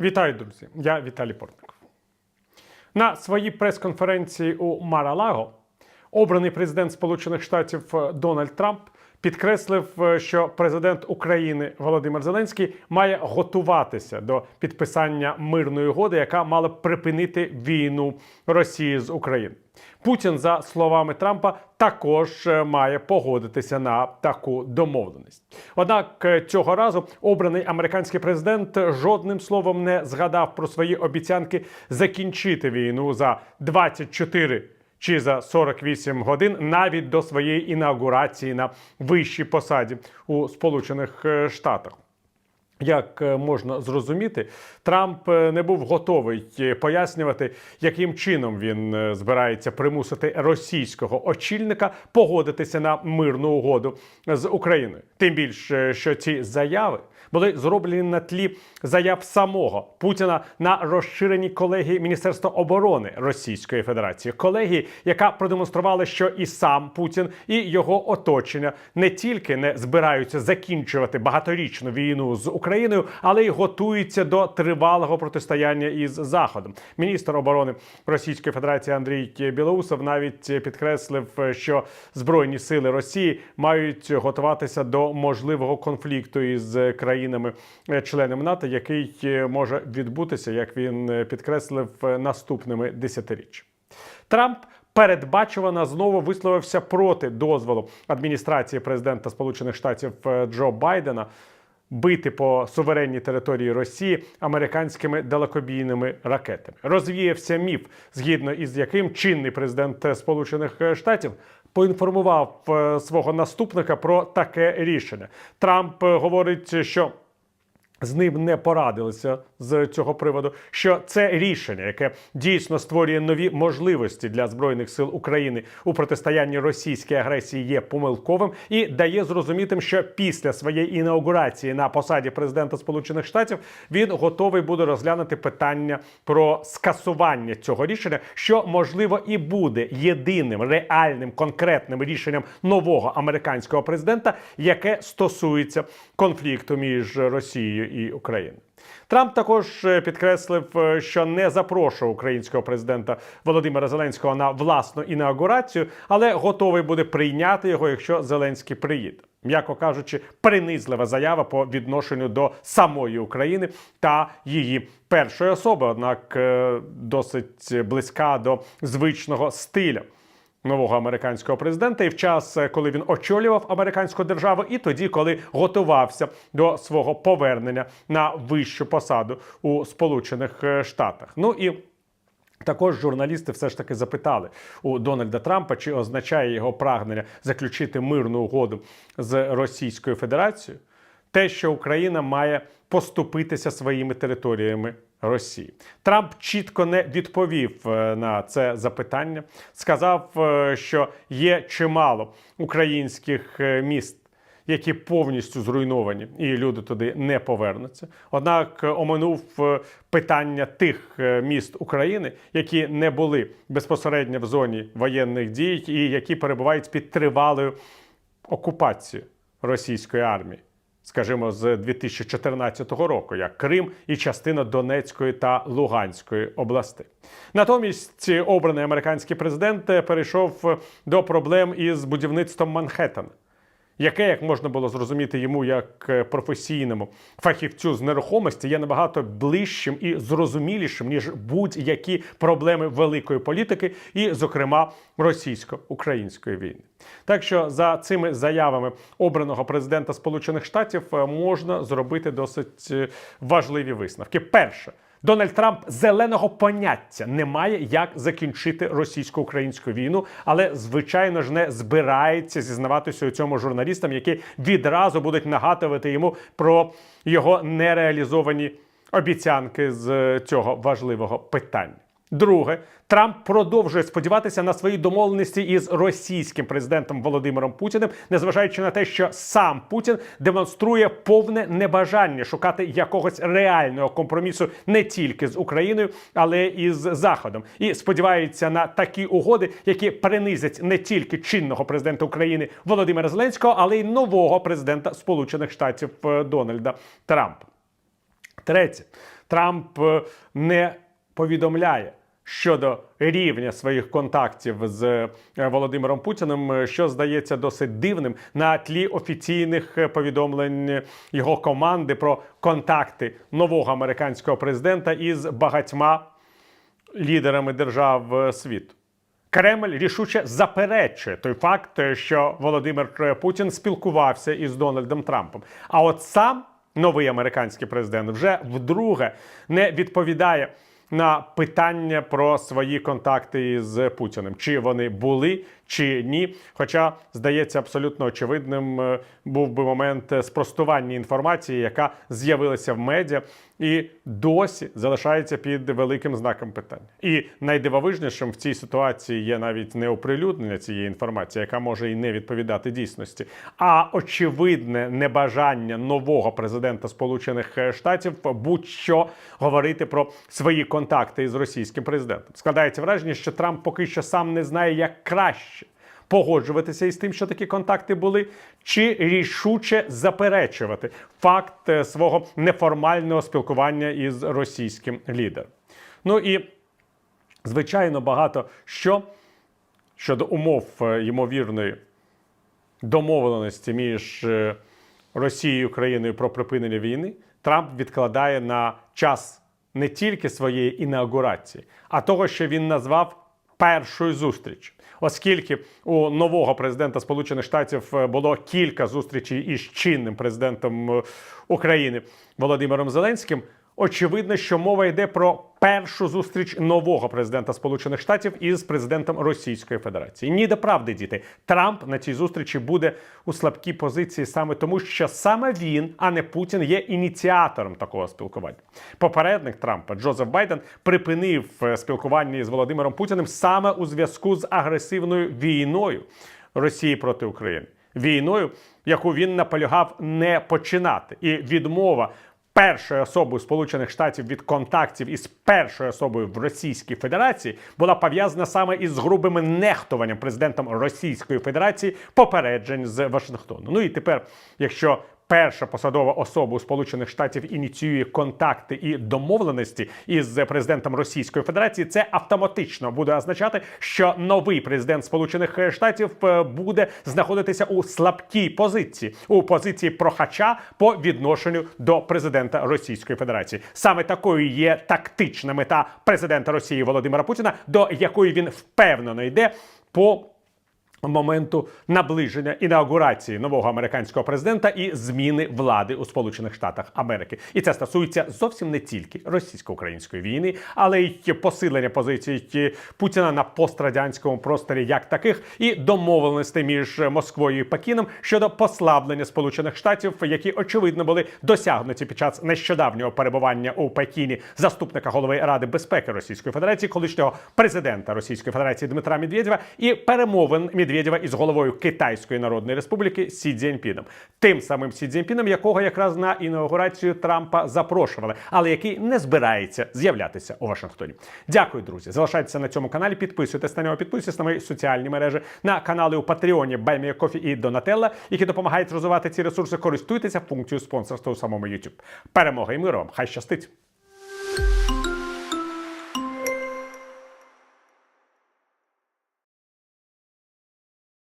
Вітаю, друзі! Я Віталій Портников. На своїй прес-конференції у Маралаго обраний президент Сполучених Штатів е, Дональд Трамп підкреслив, е, що президент України Володимир Зеленський має готуватися до підписання мирної угоди, яка мала б припинити війну Росії з України. Путін, за словами Трампа, також е, має погодитися на таку домовленість. Однак е, цього разу обраний американський президент жодним словом не згадав про свої обіцянки закінчити війну за 24 чи за 48 годин навіть до своєї інаугурації на вищій посаді у Сполучених е, Штатах. Як е, можна зрозуміти, Трамп е, не був готовий е, пояснювати, яким чином він збирається примусити російського очільника погодитися на мирну угоду з Україною. Тим більше, що ці заяви були зроблені на тлі заяв самого Путіна на розширеній колегії Міністерства оборони Російської Федерації, колегії, яка продемонструвала, що і сам Путін, і його оточення не тільки не збираються закінчувати багаторічну війну з Україною, але й готуються до тривалого протистояння із Заходом. Міністр оборони Російської Федерації Андрій Білоусов навіть підкреслив, що збройні сили Росії мають готуватися до можливого конфлікту із країнами-членами НАТО, який може відбутися, як він підкреслив, наступними десятиріччями. Трамп передбачувано знову висловився проти дозволу адміністрації президента Сполучених Штатів е, Джо Байдена бити по суверенній території Росії американськими далекобійними ракетами. Розвіявся міф, згідно із яким чинний президент Сполучених Штатів поінформував е, свого наступника про таке рішення. Трамп е, говорить, що з ним не порадилися з цього приводу. Що це рішення, яке дійсно створює нові можливості для збройних сил України у протистоянні російській агресії, є помилковим і дає зрозумітим, що після своєї інаугурації на посаді президента Сполучених Штатів він готовий буде розглянути питання про скасування цього рішення, що можливо і буде єдиним реальним конкретним рішенням нового американського президента, яке стосується конфлікту між Росією і Україною. Трамп також е, підкреслив, е, що не запрошує українського президента Володимира Зеленського на власну інаугурацію, але готовий буде прийняти його, якщо Зеленський приїде. М'яко кажучи, принизлива заява по відношенню до самої України та її першої особи, однак е, досить близька до звичного стиля нового американського президента, і в час, е, коли він очолював американську державу, і тоді, коли готувався до свого повернення на вищу посаду у Сполучених е, Штатах. Ну і також журналісти все ж таки запитали у Дональда Трампа, чи означає його прагнення заключити мирну угоду з Російською Федерацією, те, що Україна має поступитися своїми територіями Росії. Трамп чітко не відповів е, на це запитання. Сказав, е, що є чимало українських е, міст. Які повністю зруйновані, і люди туди не повернуться. Однак оминув питання тих міст України, які не були безпосередньо в зоні воєнних дій, і які перебувають під тривалою окупацією російської армії скажімо, з 2014 року, як Крим і частина Донецької та Луганської областей. Натомість обраний американський президент перейшов до проблем із будівництвом Манхеттена яке, як можна було зрозуміти йому як е, професійному фахівцю з нерухомості, є набагато ближчим і зрозумілішим ніж будь-які проблеми великої політики, і, зокрема, російсько-української війни. Так що за цими заявами обраного президента Сполучених Штатів е, можна зробити досить е, важливі висновки. Перше. Дональд Трамп зеленого поняття не має, як закінчити російсько-українську війну, але звичайно ж не збирається зізнаватися у цьому журналістам, які відразу будуть нагадувати йому про його нереалізовані обіцянки з цього важливого питання. Друге, Трамп продовжує сподіватися на свої домовленості із російським президентом Володимиром Путіним, незважаючи на те, що сам Путін демонструє повне небажання шукати якогось реального компромісу не тільки з Україною, але і з Заходом, і сподівається на такі угоди, які принизять не тільки чинного президента України Володимира Зеленського, але й нового президента Сполучених Штатів е, Дональда Трампа. Третє, Трамп е, не повідомляє щодо рівня своїх контактів з е, Володимиром Путіним, е, що здається досить дивним на тлі офіційних е, повідомлень його команди про контакти нового американського президента із багатьма лідерами держав світу. Кремль рішуче заперечує той факт, що Володимир Путін спілкувався із Дональдом Трампом. А от сам новий американський президент вже вдруге не відповідає на питання про свої контакти із Путіним, чи вони були, чи ні. Хоча здається абсолютно очевидним е, був би момент е, спростування інформації, яка з'явилася в медіа, і досі залишається під великим знаком питання. І найдивовижнішим в цій ситуації є навіть не оприлюднення цієї інформації, яка може і не відповідати дійсності, а очевидне небажання нового президента Сполучених Штатів будь-що говорити про свої контакти із російським президентом. Складається враження, що Трамп поки що сам не знає, як краще погоджуватися із тим, що такі контакти були, чи рішуче заперечувати факт е, свого неформального спілкування із російським лідером. Ну і звичайно, багато що щодо умов е, ймовірної домовленості між е, Росією і Україною про припинення війни Трамп відкладає на час не тільки своєї інаугурації, а того, що він назвав першою зустрічю. Оскільки у нового президента Сполучених Штатів е, було кілька зустрічей із чинним президентом е, України Володимиром Зеленським, очевидно, що мова йде про першу зустріч нового президента Сполучених Штатів із президентом Російської Федерації. Ні до правди, діти. Трамп на цій зустрічі буде у слабкій позиції саме тому, що саме він, а не Путін, є ініціатором такого спілкування. Попередник Трампа Джозеф Байден припинив е, спілкування із Володимиром Путіним саме у зв'язку з агресивною війною Росії проти України. Війною, яку він наполягав не починати, і відмова першою особою Сполучених Штатів від контактів із першою особою в Російській Федерації була пов'язана саме із грубим нехтуванням президентом Російської Федерації попереджень з Вашингтону. Ну і тепер, якщо Перша посадова особа у Сполучених Штатів ініціює контакти і домовленості із президентом Російської Федерації. Це автоматично буде означати, що новий президент Сполучених Штатів е, буде знаходитися у слабкій позиції, у позиції прохача по відношенню до президента Російської Федерації. Саме такою є тактична мета президента Росії Володимира Путіна, до якої він впевнено йде по моменту наближення інаугурації нового американського президента і зміни влади у Сполучених Штатах Америки. І це стосується зовсім не тільки російсько-української війни, але й посилення позицій Путіна на пострадянському просторі як таких, і домовленостей між Москвою і Пекіном щодо послаблення Сполучених Штатів, які очевидно були досягнуті під час нещодавнього перебування у Пекіні заступника голови Ради безпеки Російської Федерації, колишнього президента Російської Федерації Дмитра Медведєва і перемовин Медведєва із головою Китайської Народної Республіки Сі Цзіньпіном. тим самим Сі Цзіньпіном, якого якраз на інаугурацію Трампа запрошували, але який не збирається з'являтися у Вашингтоні. Дякую, друзі. Залишайтеся на цьому каналі. Підписуйтесь на нього, підписуйтесь на мої соціальні мережі, на канали у Патреоні Баймія Кофі і Донателла, які допомагають розвивати ці ресурси. Користуйтеся функцією спонсорства у самому YouTube. Перемоги і миру вам! Хай щастить!